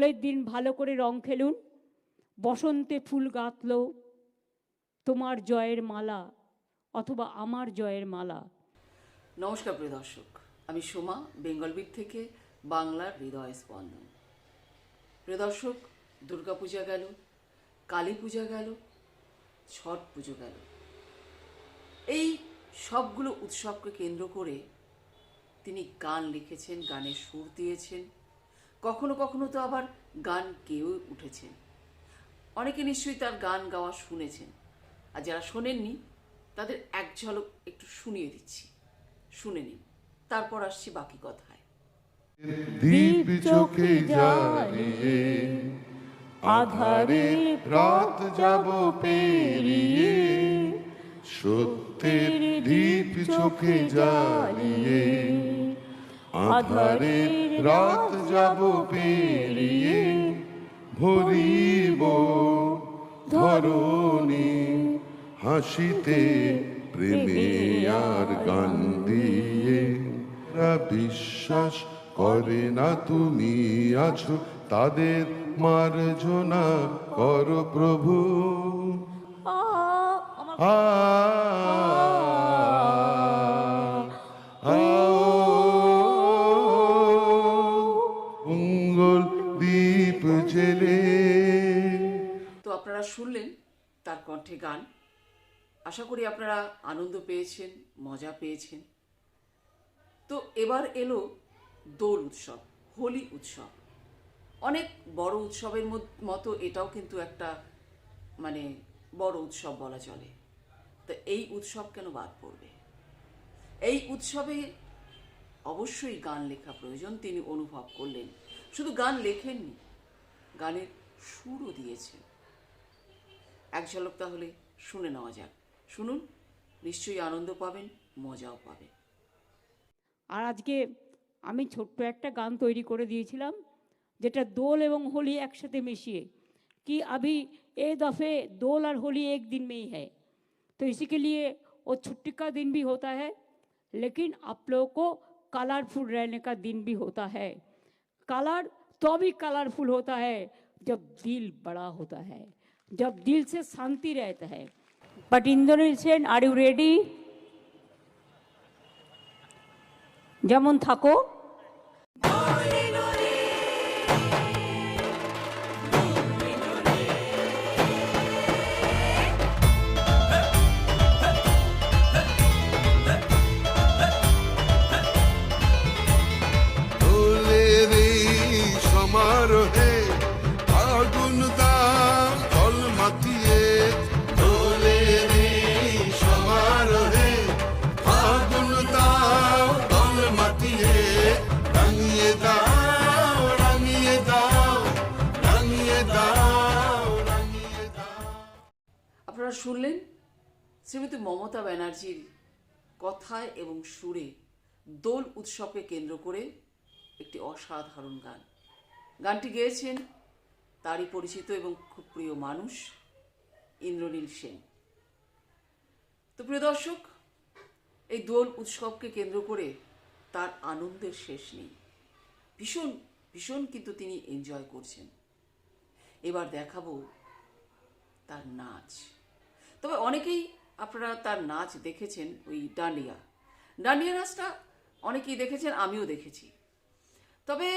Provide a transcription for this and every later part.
দোলের দিন ভালো করে রং খেলুন। বসন্তে ফুল গাঁথল তোমার জয়ের মালা অথবা আমার জয়ের মালা। নমস্কার প্রিয় দর্শক, আমি সোমা, বেঙ্গলবিট থেকে বাংলার হৃদয় স্পন্দন। প্রিয় দর্শক দুর্গাপূজা গেল, কালী পূজা গেল, ছট পুজো গেল। এই সবগুলো উৎসবকে কেন্দ্র করে তিনি গান লিখেছেন, গানের সুর দিয়েছেন কখনো কখনো তো আবার গান গেয়েও উঠেছেন। অনেকে নিশ্চয়ই তার গান গাওয়া শুনেছেন। আর যারা শোনেননি, তাদের এক ঝলক একটু শুনিয়ে দিচ্ছি। শুনে নিন, তারপর আসছি বাকি কথায়। যাব সত্যের দীপ চোখে আধারে রাত যাব পেরিয়ে ভরিব। ধরণী হাসিতে প্রেমে আর গান দিয়ে। বিশ্বাস করে না তুমি আছো তাদের মার্জনা কর প্রভু। আ আপনারা শুনলেন তার কণ্ঠে গান। আশা করি আপনারা আনন্দ পেয়েছেন, মজা পেয়েছেন। তো এবার এলো দোল উৎসব, হোলি উৎসব। অনেক বড় উৎসবের মতো এটাও কিন্তু একটা মানে বড় উৎসব বলা চলে। তো এই উৎসব কেন বাদ পড়বে? এই উৎসবে অবশ্যই গান লেখা প্রয়োজন, তিনি অনুভব করলেন। শুধু গান লেখেননি, গানের সুরও দিয়েছেন। এক ঝলক তাহলে শুনে নেওয়া যাক শুনুন নিশ্চয়ই আনন্দ পাবেন মজাও পাবেন আর আজকে আমি ছোট্ট একটা গান তৈরি করে দিয়েছিলাম যেটা দোল এবং হোলি একসাথে मिशिए कि अभी ए दफ़े दोल और होली एक दिन में ही है तो इसी के लिए वो छुट्टी का दिन भी होता है लेकिन आप लोगों को कलरफुल रहने का दिन भी होता है कलर तो भी कलरफुल होता है जब दिल बड़ा होता है जब दिल से शांति रहता है but Indonesian are you ready যেমন থাকো আপনারা শুনলেন শ্রীমতী মমতা ব্যানার্জির কথায় এবং সুরে দোল উৎসবকে কেন্দ্র করে একটি অসাধারণ গান। গানটি গেয়েছেন তারই পরিচিত এবং খুব প্রিয় মানুষ ইন্দ্রনীল সেন। তো প্রিয় দর্শক, এই দোল উৎসবকে কেন্দ্র করে তার আনন্দের শেষ নেই। ভীষণ ভীষণ কিন্তু তিনি এনজয় করছেন। এবার দেখাবো তার নাচ। তবে অনেকেই আপনারা তার নাচ দেখেছেন ওই ডান্ডিয়া ডান্ডিয়া নাচটা অনেকেই দেখেছেন, আমিও দেখেছি। তবে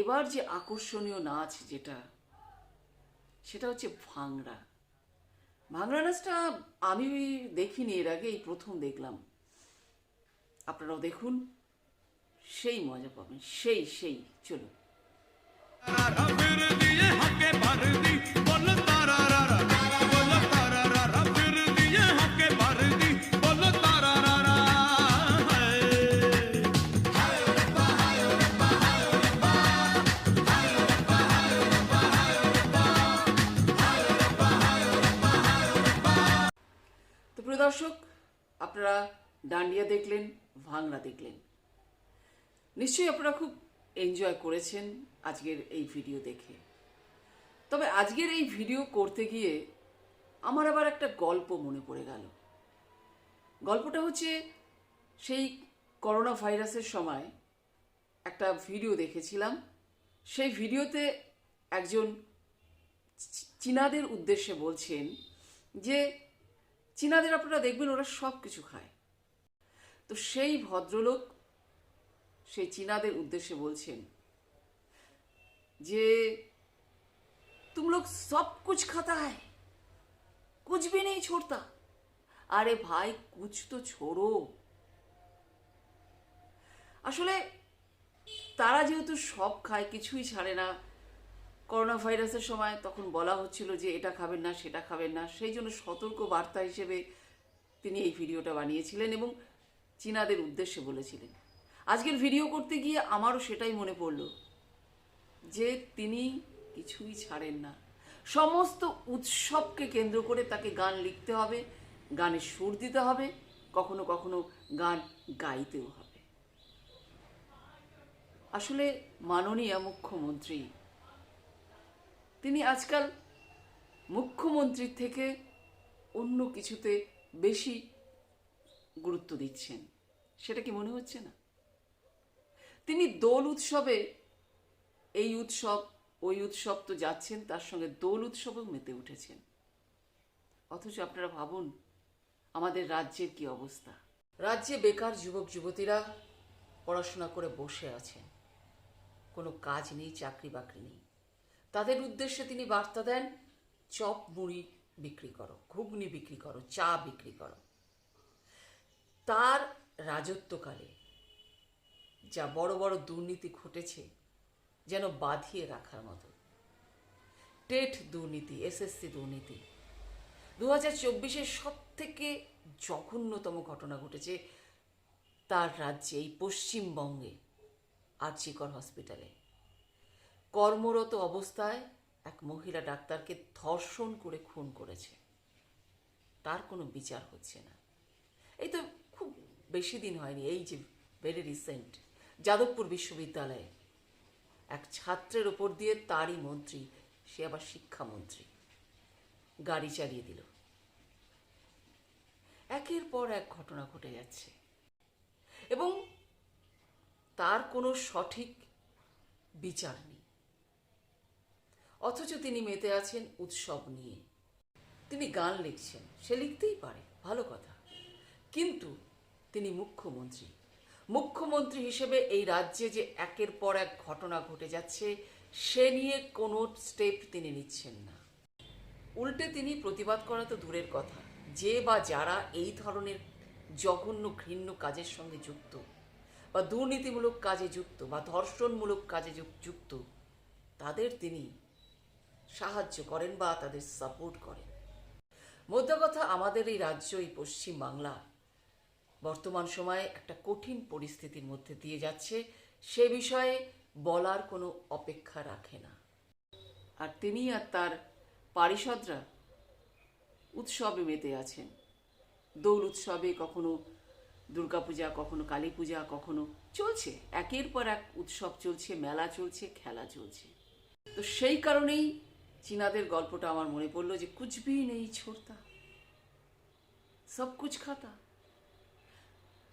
এবার যে আকর্ষণীয় নাচ যেটা, সেটা হচ্ছে ভাংড়া ভাংড়া নাচটা আমি দেখিনি, এর আগে এই প্রথম দেখলাম। আপনারাও দেখুন, সেই মজা পাবেন, সেই সেই, চলুন। দর্শক আপনারা ডান্ডিয়া দেখলেন ভাংড়া দেখলেন। নিশ্চয়ই আপনারা খুব এনজয় করেছেন আজকের এই ভিডিও দেখে। তবে আজকের এই ভিডিও করতে গিয়ে আমার আবার একটা গল্প মনে পড়ে গেল। গল্পটা হচ্ছে সেই করোনা ভাইরাসের সময় একটা ভিডিও দেখেছিলাম। সেই ভিডিওতে একজন চীনাদের উদ্দেশ্যে বলছেন যে, চীনাদের আপনারা দেখবেন, ওরা সব কিছু খায়। তো সেই ভদ্রলোক সেই চীনাদের উদ্দেশ্যে বলছেন যে तुम लोग सब कुछ खाता है कुछ भी नहीं छोड़ता अरे भाई कुछ तो छोड़ो আসলে তারা যেহেতু সব খায় কিছুই ছাড়ে না করোনা ভাইরাসের সময় তখন বলা হচ্ছিল যে এটা খাবেন না সেটা খাবেন না সেই জন্য সতর্ক বার্তা হিসেবে তিনি এই ভিডিওটা বানিয়েছিলেন এবং চীনাদের উদ্দেশ্যে বলেছিলেন আজকের ভিডিও করতে গিয়ে আমারও সেটাই মনে পড়ল যে তিনি কিছুই ছাড়েন না। সমস্ত উৎসবকে কেন্দ্র করে তাকে গান লিখতে হবে, গানের সুর দিতে হবে, কখনো কখনো গান গাইতেও হবে। আসলে মাননীয় মুখ্যমন্ত্রী, তিনি আজকাল মুখ্যমন্ত্রীর থেকে অন্য কিছুতে বেশি গুরুত্ব দিচ্ছেন। সেটা কি মনে হচ্ছে না? তিনি দোল উৎসবে, এই উৎসব, ওই উৎসব তো যাচ্ছেন, তার সঙ্গে দোল উৎসবেও মেতে উঠেছেন। অথচ আপনারা ভাবুন, আমাদের রাজ্যের কি অবস্থা। রাজ্যে বেকার যুবক, যুবতীরা পড়াশোনা করে বসে আছেন। কোনো কাজ নেই, চাকরি বাকরি নেই। তাদের উদ্দেশ্যে তিনি বার্তা দেন, চপ মুড়ি বিক্রি করো, ঘুগনি বিক্রি করো, চা বিক্রি করো। তার রাজত্বকালে যা বড় বড় দুর্নীতি ঘটেছে যেন বাঁধিয়ে রাখার মতো। টেট দুর্নীতি, এসএসসি দুর্নীতি। দু হাজার চব্বিশের সব থেকে জঘন্যতম ঘটনা ঘটেছে তার রাজ্যে, এই পশ্চিমবঙ্গে, আরজিকর হসপিটালে। কর্মরত অবস্থায় এক মহিলা ডাক্তারকে ধর্ষণ করে খুন করেছে। তার কোনো বিচার হচ্ছে না। এই তো খুব বেশি দিন হয়নি, এই যে ভেরি রিসেন্ট যাদবপুর বিশ্ববিদ্যালয়ে। এক ছাত্রের ওপর দিয়ে তারই মন্ত্রী, সে আবার শিক্ষামন্ত্রী। গাড়ি চালিয়ে দিল। একের পর এক ঘটনা ঘটে যাচ্ছে। এবং তার কোনো সঠিক বিচার নেই। অথচ তিনি মেতে আছেন উৎসব নিয়ে। তিনি গান লিখছেন, সে লিখতেই পারে, ভালো কথা। কিন্তু তিনি মুখ্যমন্ত্রী। মুখ্যমন্ত্রী হিসেবে এই রাজ্যে যে একের পর এক ঘটনা ঘটে যাচ্ছে, সে নিয়ে কোনো স্টেপ তিনি নিচ্ছেন না। উল্টে তিনি প্রতিবাদ করা তো দূরের কথা। যে বা যারা এই ধরনের জঘন্য ঘৃণ্য কাজের সঙ্গে যুক্ত বা দুর্নীতিমূলক কাজে যুক্ত বা ধর্ষণমূলক কাজে যুক্ত, তাদের তিনি সাহায্য করেন বা তাদের সাপোর্ট করেন। মোদ্দা কথা, আমাদের এই রাজ্য, এই পশ্চিম বাংলা বর্তমান সময়ে একটা কঠিন পরিস্থিতির মধ্যে দিয়ে যাচ্ছে। সে বিষয়ে বলার কোনো অপেক্ষা রাখে না। আর তিনি আর তার পারিষদরা উৎসবে মেতে আছেন। দোল উৎসবে কখনো দুর্গাপূজা, কখনো কালী পূজা কখনো চলছে। একের পর এক উৎসব চলছে, মেলা চলছে, খেলা চলছে। তো সেই কারণেই চীনাদের গল্পটা আমার মনে পড়ল যে ভি নেই ছোড়তা, সব কুছ খাতা।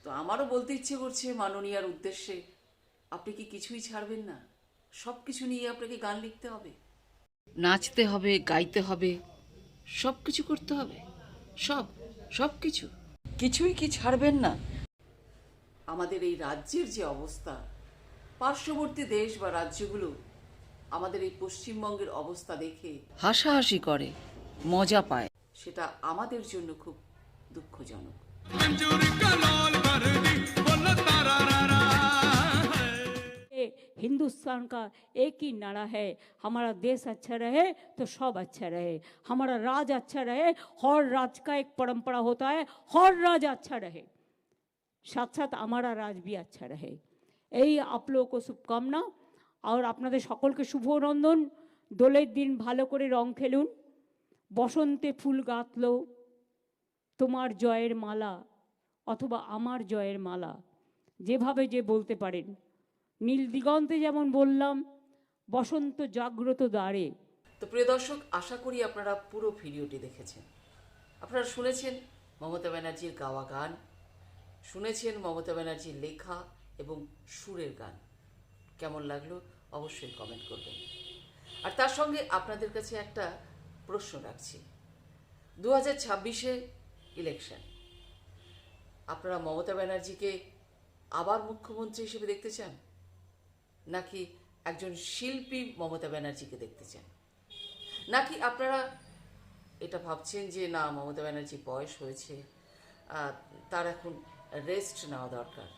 তো আমারও বলতে ইচ্ছে করছে মাননীয়ার উদ্দেশ্যে। আপনি কি কিছুই ছাড়বেন না? সব কিছু নিয়ে আপনাকে গান লিখতে হবে। নাচতে হবে, গাইতে হবে সব কিছু করতে হবে। সব সব কিছু কিছুই কি ছাড়বেন না? আমাদের এই রাজ্যের যে অবস্থা, পার্শ্ববর্তী দেশ বা রাজ্যগুলো আমাদের এই পশ্চিমবঙ্গের অবস্থা দেখে হাসাহাসি করে, মজা পায়। সেটা আমাদের জন্য খুব দুঃখজনক। मंजूरी का लाल कर दी बोलो तारा रा रा ये हिंदुस्तान का एक ही नारा है हमारा देश अच्छा रहे तो सब अच्छा रहे हमारा राज अच्छा रहे हर राज का एक परंपरा होता है हर राज अच्छा रहे साथ साथ हमारा राज भी अच्छा रहे এই আপ লোক শুভকামনা আর আপনাদের সকলকে শুভ নন্দন দোলের দিন ভালো করে রং খেলুন বসন্তে ফুল গাঁথলো তোমার জয়ের মালা অথবা আমার জয়ের মালা। যেভাবে যে বলতে পারেন। নীল দিগন্তে যেমন বললাম, বসন্ত জাগ্রত দ্বারে। তো প্রিয় দর্শক, আশা করি আপনারা পুরো ভিডিওটি দেখেছেন। আপনারা শুনেছেন মমতা ব্যানার্জির গাওয়া গান, শুনেছেন মমতা ব্যানার্জির লেখা এবং সুরের গান। কেমন লাগল অবশ্যই কমেন্ট করবেন। আর তার সঙ্গে আপনাদের কাছে একটা প্রশ্ন রাখছি। দু হাজার ছাব্বিশে ইলেকশন আপনারা মমতা ব্যানার্জিকে আবার মুখ্যমন্ত্রী হিসেবে দেখতে চান? নাকি একজন শিল্পী মমতা ব্যানার্জিকে দেখতে চান? নাকি আপনারা এটা ভাবছেন যে না, মমতা ব্যানার্জি বয়স হয়েছে তার এখন রেস্ট নেওয়া দরকার।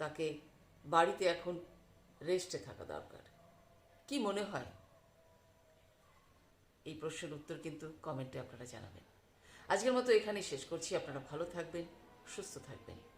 তাকে বাড়িতে এখন রেস্টে থাকা দরকার। কি মনে হয়? এই প্রশ্নের উত্তর কিন্তু কমেন্টে আপনারা জানাবেন। আজকের মতো এখানেই শেষ করছি। আপনারা ভালো থাকবেন সুস্থ থাকবেন।